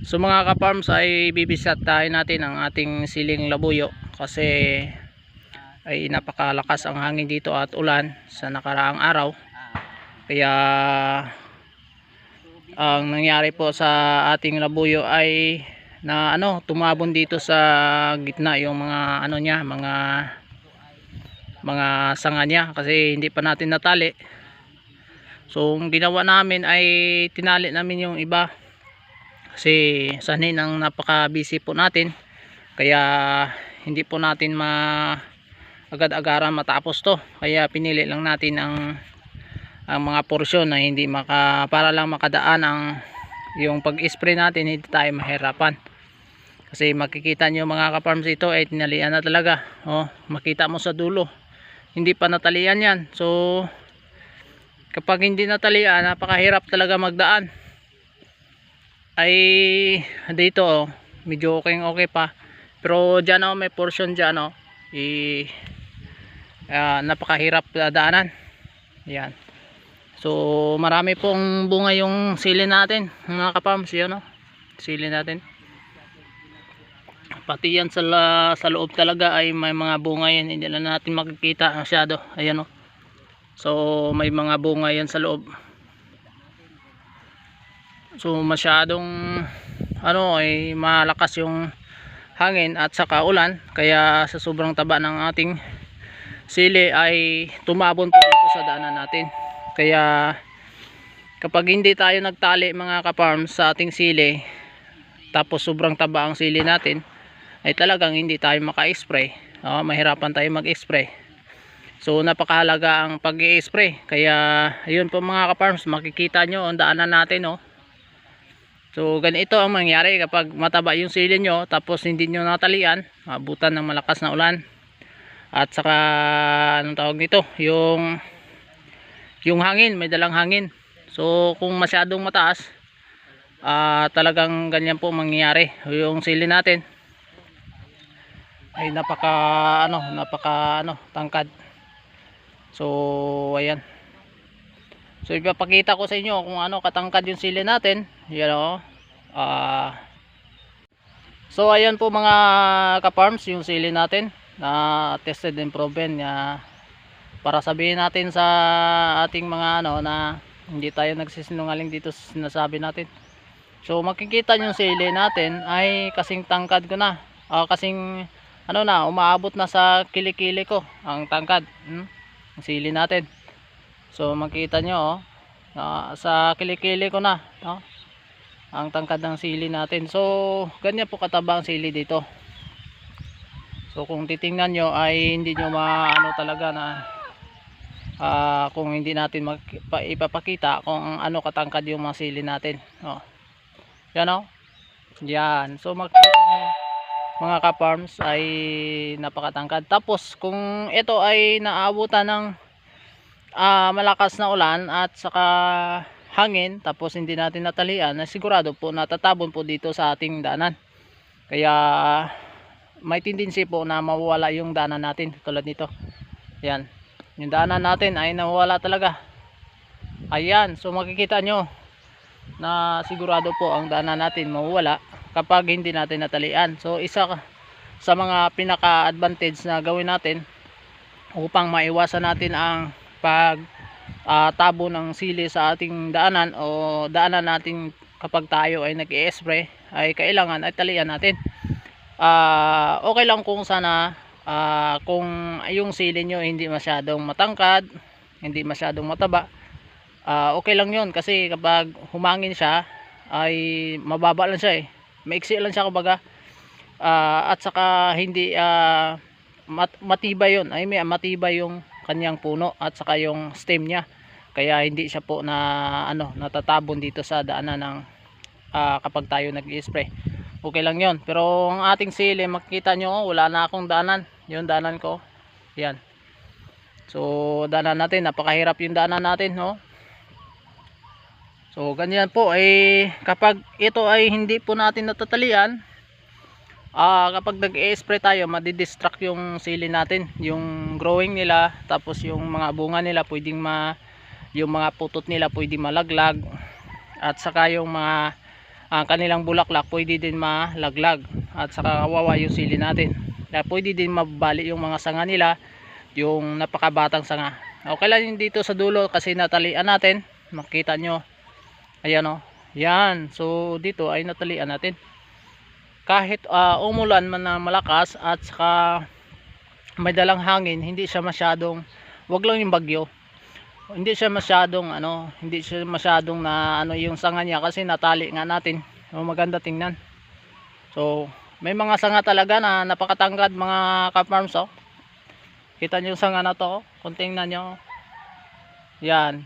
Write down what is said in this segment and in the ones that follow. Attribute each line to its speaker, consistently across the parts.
Speaker 1: So mga ka-farms ay bibisat tayo natin ang ating siling labuyo kasi ay napakalakas ang hangin dito at ulan sa nakaraang araw. Kaya ang nangyari po sa ating labuyo ay na ano tumabon dito sa gitna yung mga ano niya mga mga sanga niya kasi hindi pa natin natali so ang ginawa namin ay tinali namin yung iba kasi sanin ang napaka busy po natin. Kaya hindi po natin ma agad-agaran matapos to. Kaya pinili lang natin ang ang mga porsyon na hindi maka para lang makadaan ang yung pag-spray natin hindi tayo mahirapan. Kasi makikita nyo mga ka-farms ito ay tinalian na talaga. Oh, makita mo sa dulo. Hindi pa natalian yan. So kapag hindi natalian napakahirap talaga magdaan ay dito oh, medyo okay okay pa. Pero dyan oh, may portion dyan oh, i, ah, napakahirap daanan. Yan so marami pong bunga yung sili natin mga ka-farms yun oh, sili natin. Pati yan sa, la, sa loob talaga ay may mga bunga yan. Hindi na natin makikita masyado. Ayan o so may mga bunga yan sa loob so masyadong ano ay malakas yung hangin at saka ulan. Kaya sa sobrang taba ng ating sili ay tumabon po dito sa daanan natin. Kaya kapag hindi tayo nagtali mga ka-farms sa ating sili tapos sobrang taba ang sili natin ay talagang hindi tayo maka-spray. Oh, mahirapan tayo mag-spray. So napakahalaga ang pag spray kaya ayun po mga ka-farms makikita nyo ang daanan natin oh. So ganito ang mangyari kapag mataba yung sili nyo tapos hindi nyo natalian mabutan ng malakas na ulan. At saka anong tawag nito? Yung yung hangin may dalang hangin. So kung masyadong mataas ah talagang ganyan po mangyayari yung sili natin. Ay napaka ano napaka ano tangkad. So ayan so ipapakita ko sa inyo kung ano katangkad yung sili natin. Yan o ah. So ayan po mga ka-farms yung sili natin. Na tested and proven ya para sabihin natin sa ating mga ano na hindi tayo nagsisinungaling dito sa sinasabi natin. So makikita yung sili natin ay kasing tangkad ko na. Ah, kasing ano na umaabot na sa kilikili ko ang tangkad hmm? ang sili natin so makita nyo oh, ah, sa kilikili ko na no? ang tangkad ng sili natin. So ganyan po kataba ang sili dito. So kung titingnan nyo ay hindi nyo maano talaga na ah, kung hindi natin ipapakita kung ano katangkad yung mga sili natin oh. yan oh. Yan. So makikita nyo mga ka-farms ay napakatangkad. Tapos kung ito ay naabutan ng ah, malakas na ulan at saka hangin tapos hindi natin natalian na sigurado po natatabon po dito sa ating daanan. Kaya may tendency po na mawawala yung daanan natin tulad nito. Yan yung daanan natin ay nawawala talaga. Ayan. So makikita nyo na sigurado po ang daanan natin mawawala kapag hindi natin natalian. So isa sa mga pinaka advantage na gawin natin upang maiwasan natin ang pag ah, tabo ng sili sa ating daanan o daanan natin kapag tayo ay nag-i-spray ay kailangan ay talian natin. Ah okay lang kung sana ah, kung yung sili nyo hindi masyadong matangkad hindi masyadong mataba ah, okay lang yun. Kasi kapag humangin siya ay mababa lang siya eh. Maiksi lang siya kumbaga. Ah, at saka hindi ah, mat matibay yun. Ay may matibay yung kanyang puno at saka yung stem niya. Kaya hindi siya po na ano natatabon dito sa daanan ng ah, kapag tayo nag-spray okay lang yon pero ang ating sili makikita nyo oh, wala na akong daanan. Yung daanan ko yan. So daanan natin. Napakahirap yung daanan natin no? So ganyan po ay kapag ito ay hindi po natin natatalian ah kapag nag-spray tayo madidistract yung sili natin yung growing nila tapos yung mga bunga nila pwedeng ma yung mga putot nila pwedeng malaglag at saka yung mga ang kanilang bulaklak pwede din malaglag at saka kawawa yung sili natin. Kaya pwede din mabali yung mga sanga nila yung napakabatang sanga. Okay lang dito sa dulo kasi natalian natin makita nyo. Ayan o yan. So dito ay natalian natin kahit ah, umulan man na malakas at saka may dalang hangin hindi siya masyadong wag lang yung bagyo. Hindi siya masyadong ano hindi siya masyadong na ano yung sanga niya kasi natali nga natin. So, maganda tingnan. So may mga sanga talaga na napakatangkad mga ka-farms oh. kita niyo yung sanga na to oh. kung tingnan nyo yan.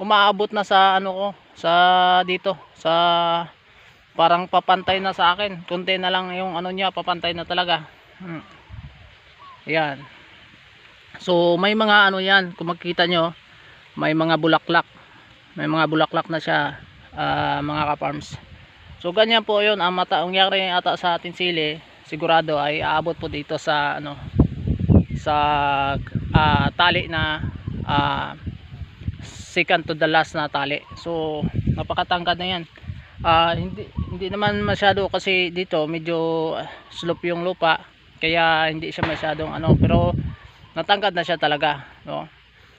Speaker 1: Umaabot na sa ano ko sa dito sa parang papantay na sa akin. Kunti na lang yung ano niya papantay na talaga. Hmm. yan so may mga ano yan kung makikita nyo may mga bulaklak. May mga bulaklak na siya ah, mga ka-farms. So ganyan po yun. Ang mata ang yari ata sa ating sili sigurado ay aabot po dito sa ano sa ah, tali na ah, second to the last na tali. So napakatangkad na yan Ah, hindi hindi naman masyado kasi dito medyo slope yung lupa kaya hindi siya masyadong ano pero natangkad na siya talaga no?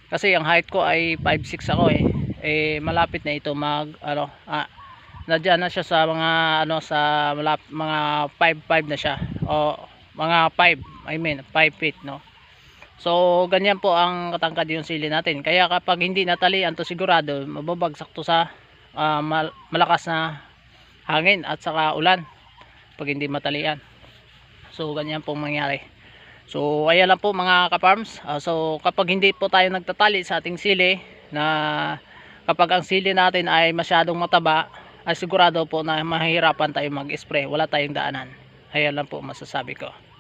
Speaker 1: Kasi ang height ko ay 5'6 ako eh. Eh malapit na ito mag ano ah, nadyan na siya sa mga ano sa malap, mga 5'5 na siya o mga 5 I mean 5 feet no? So ganyan po ang katangkad yung sili natin kaya kapag hindi natalian to sigurado mababagsak to sa ah, mal- malakas na hangin at saka ulan pag hindi matalian. So ganyan pong mangyari. So ayan lang po mga kaparms Ah, so kapag hindi po tayo nagtatali sa ating sili na kapag ang sili natin ay masyadong mataba ay sigurado po na mahihirapan tayo mag spray wala tayong daanan. Ayan lang po masasabi ko